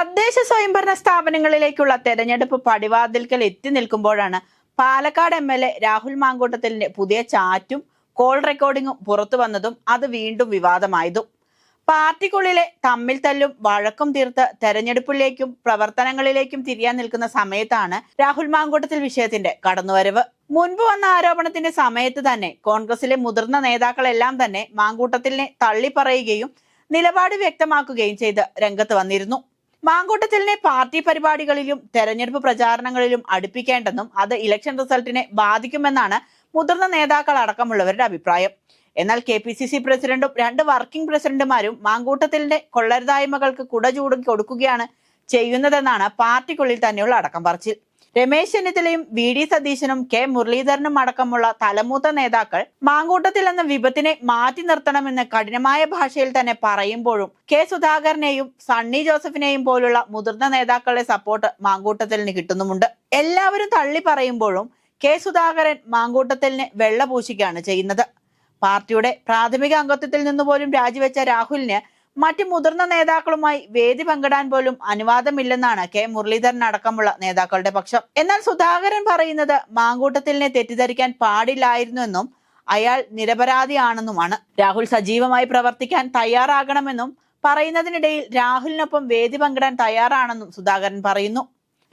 തദ്ദേശ സ്വയംഭരണ സ്ഥാപനങ്ങളിലേക്കുള്ള തെരഞ്ഞെടുപ്പ് പടിവാതിൽക്കൽ എത്തി നിൽക്കുമ്പോഴാണ് Palakkad M L A Rahul മാങ്കൂട്ടത്തിലിന്റെ പുതിയ ചാറ്റും കോൾ റെക്കോർഡിങ്ങും പുറത്തു വന്നതും അത് വീണ്ടും വിവാദമായതും. പാർട്ടിക്കുള്ളിലെ തമ്മിൽ തല്ലും വഴക്കും തീർത്ത് തെരഞ്ഞെടുപ്പിലേക്കും പ്രവർത്തനങ്ങളിലേക്കും തിരിയാൻ നിൽക്കുന്ന സമയത്താണ് രാഹുൽ മാങ്കൂട്ടത്തിൽ വിഷയത്തിന്റെ കടന്നുവരവ്. മുൻപ് വന്ന ആരോപണത്തിന്റെ സമയത്ത് തന്നെ കോൺഗ്രസിലെ മുതിർന്ന നേതാക്കളെല്ലാം തന്നെ മാങ്കൂട്ടത്തിലിനെ തള്ളിപ്പറയുകയും നിലപാട് വ്യക്തമാക്കുകയും ചെയ്ത് രംഗത്ത് വന്നിരുന്നു. മാങ്കൂട്ടത്തിലിനെ പാർട്ടി പരിപാടികളിലും തെരഞ്ഞെടുപ്പ് പ്രചാരണങ്ങളിലും അടുപ്പിക്കേണ്ടെന്നും അത് ഇലക്ഷൻ റിസൾട്ടിനെ ബാധിക്കുമെന്നാണ് മുതിർന്ന നേതാക്കൾ അടക്കമുള്ളവരുടെ അഭിപ്രായം. എന്നാൽ കെ പി സി സി പ്രസിഡന്റും രണ്ട് വർക്കിംഗ് പ്രസിഡന്റുമാരും മാങ്കൂട്ടത്തിലിന്റെ കൊള്ളരുതായ്മകൾക്ക് കുട ചൂടും കൊടുക്കുകയാണ് ചെയ്യുന്നതെന്നാണ് പാർട്ടിക്കുള്ളിൽ തന്നെയുള്ള അടക്കം പറച്ചിൽ. രമേശ് ചെന്നിത്തലയും വി ഡി സതീശനും കെ മുരളീധരനും അടക്കമുള്ള തലമൂത്ത നേതാക്കൾ മാങ്കൂട്ടത്തിൽ എന്ന വിപത്തിനെ മാറ്റി നിർത്തണമെന്ന് കഠിനമായ ഭാഷയിൽ തന്നെ പറയുമ്പോഴും കെ സുധാകരനെയും സണ്ണി ജോസഫിനെയും പോലുള്ള മുതിർന്ന നേതാക്കളുടെ സപ്പോർട്ട് മാങ്കൂട്ടത്തിലിന് കിട്ടുന്നുമുണ്ട്. എല്ലാവരും തള്ളി പറയുമ്പോഴും കെ സുധാകരൻ മാങ്കൂട്ടത്തിലിന് വെള്ളപൂശിക്കുകയാണ് ചെയ്യുന്നത്. പാർട്ടിയുടെ പ്രാഥമിക അംഗത്വത്തിൽ നിന്ന് പോലും രാജിവെച്ച രാഹുലിന് മറ്റ് മുതിർന്ന നേതാക്കളുമായി വേദി പങ്കിടാൻ പോലും അനുവാദമില്ലെന്നാണ് കെ മുരളീധരൻ അടക്കമുള്ള നേതാക്കളുടെ പക്ഷം. എന്നാൽ സുധാകരൻ പറയുന്നത് മാങ്കൂട്ടത്തിലിനെ തെറ്റിദ്ധരിക്കാൻ പാടില്ലായിരുന്നുവെന്നും അയാൾ നിരപരാധിയാണെന്നുമാണ്. രാഹുൽ സജീവമായി പ്രവർത്തിക്കാൻ തയ്യാറാകണമെന്നും പറയുന്നതിനിടയിൽ രാഹുലിനൊപ്പം വേദി പങ്കിടാൻ തയ്യാറാണെന്നും സുധാകരൻ പറയുന്നു.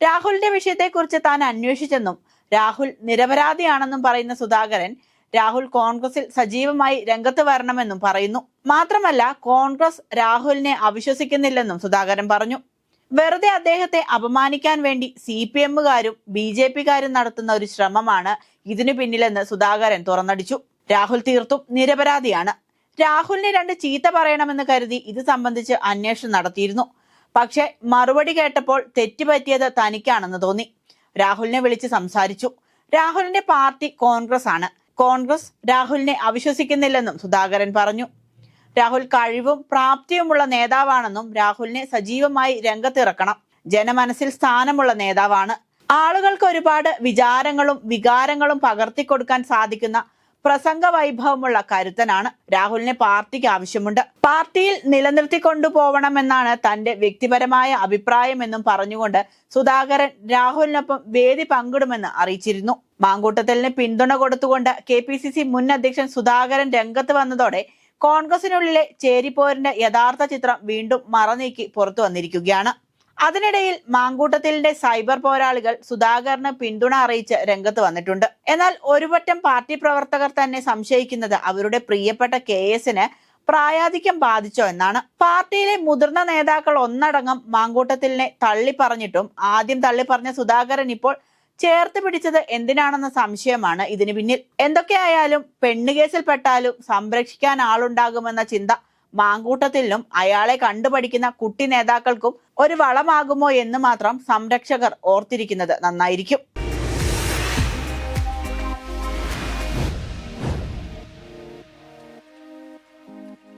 രാഹുലിന്റെ വിഷയത്തെക്കുറിച്ച് താൻ അന്വേഷിച്ചെന്നും രാഹുൽ നിരപരാധിയാണെന്നും പറയുന്ന സുധാകരൻ രാഹുൽ കോൺഗ്രസിൽ സജീവമായി രംഗത്ത് വരണമെന്നും പറയുന്നു. മാത്രമല്ല കോൺഗ്രസ് രാഹുലിനെ അവിശ്വസിക്കുന്നില്ലെന്നും സുധാകരൻ പറഞ്ഞു. വെറുതെ അദ്ദേഹത്തെ അപമാനിക്കാൻ വേണ്ടി സി പി എമ്മുകാരും ബി ജെ പിക്കാരും നടത്തുന്ന ഒരു ശ്രമമാണ് ഇതിനു പിന്നിലെന്ന് സുധാകരൻ തുറന്നടിച്ചു. രാഹുൽ തീർത്തും നിരപരാധിയാണ്. രാഹുലിനെ രണ്ട് ചീത്ത പറയണമെന്ന് കരുതി ഇത് സംബന്ധിച്ച് അന്വേഷണം നടത്തിയിരുന്നു. പക്ഷെ മറുപടി കേട്ടപ്പോൾ തെറ്റുപറ്റിയത് തനിക്കാണെന്ന് തോന്നി. രാഹുലിനെ വിളിച്ച് സംസാരിച്ചു. രാഹുലിന്റെ പാർട്ടി കോൺഗ്രസ് ആണ്. കോൺഗ്രസ് രാഹുലിനെ അവിശ്വസിക്കുന്നില്ലെന്നും സുധാകരൻ പറഞ്ഞു. രാഹുൽ കഴിവും പ്രാപ്തിയുമുള്ള നേതാവാണെന്നും രാഹുലിനെ സജീവമായി രംഗത്തിറക്കണം. ജനമനസ്സിൽ സ്ഥാനമുള്ള നേതാവാണ്. ആളുകൾക്ക് ഒരുപാട് വിചാരങ്ങളും വികാരങ്ങളും പകർത്തിക്കൊടുക്കാൻ സാധിക്കുന്ന പ്രസംഗ വൈഭവമുള്ള കരുത്തനാണ്. രാഹുലിനെ പാർട്ടിക്ക് ആവശ്യമുണ്ട്. പാർട്ടിയിൽ നിലനിർത്തിക്കൊണ്ടുപോകണമെന്നാണ് തന്റെ വ്യക്തിപരമായ അഭിപ്രായമെന്നും പറഞ്ഞുകൊണ്ട് സുധാകരൻ രാഹുലിനൊപ്പം വേദി പങ്കിടുമെന്ന് അറിയിച്ചിരുന്നു. മാങ്കൂട്ടത്തലിന് പിന്തുണ കൊടുത്തുകൊണ്ട് കെ മുൻ അധ്യക്ഷൻ സുധാകരൻ രംഗത്ത് വന്നതോടെ കോൺഗ്രസിനുള്ളിലെ ചേരിപ്പോരിന്റെ യഥാർത്ഥ ചിത്രം വീണ്ടും മറനീക്കി പുറത്തു വന്നിരിക്കുകയാണ്. അതിനിടയിൽ മാങ്കൂട്ടത്തിലിന്റെ സൈബർ പോരാളികൾ സുധാകരന് പിന്തുണ അറിയിച്ച് രംഗത്ത് വന്നിട്ടുണ്ട്. എന്നാൽ ഒരുപറ്റം പാർട്ടി പ്രവർത്തകർ തന്നെ സംശയിക്കുന്നത് അവരുടെ പ്രിയപ്പെട്ട കെ എസിന് പ്രായാധിക്യം ബാധിച്ചോ എന്നാണ്. പാർട്ടിയിലെ മുതിർന്ന നേതാക്കൾ ഒന്നടങ്കം മാങ്കൂട്ടത്തിലിനെ തള്ളിപ്പറഞ്ഞിട്ടും ആദ്യം തള്ളി പറഞ്ഞ സുധാകരൻ ഇപ്പോൾ ചേർത്ത് പിടിച്ചത് എന്തിനാണെന്ന സംശയമാണ് ഇതിന് പിന്നിൽ. എന്തൊക്കെയായാലും പെണ്ണുകേസിൽപ്പെട്ടാലും സംരക്ഷിക്കാൻ ആളുണ്ടാകുമെന്ന ചിന്ത മാങ്കൂട്ടത്തിലും അയാളെ കണ്ടുപഠിക്കുന്ന കുട്ടി നേതാക്കൾക്കും ഒരു വളമാകുമോ എന്ന് മാത്രം സംരക്ഷകർ ഓർത്തിരിക്കുന്നത് നന്നായിരിക്കും.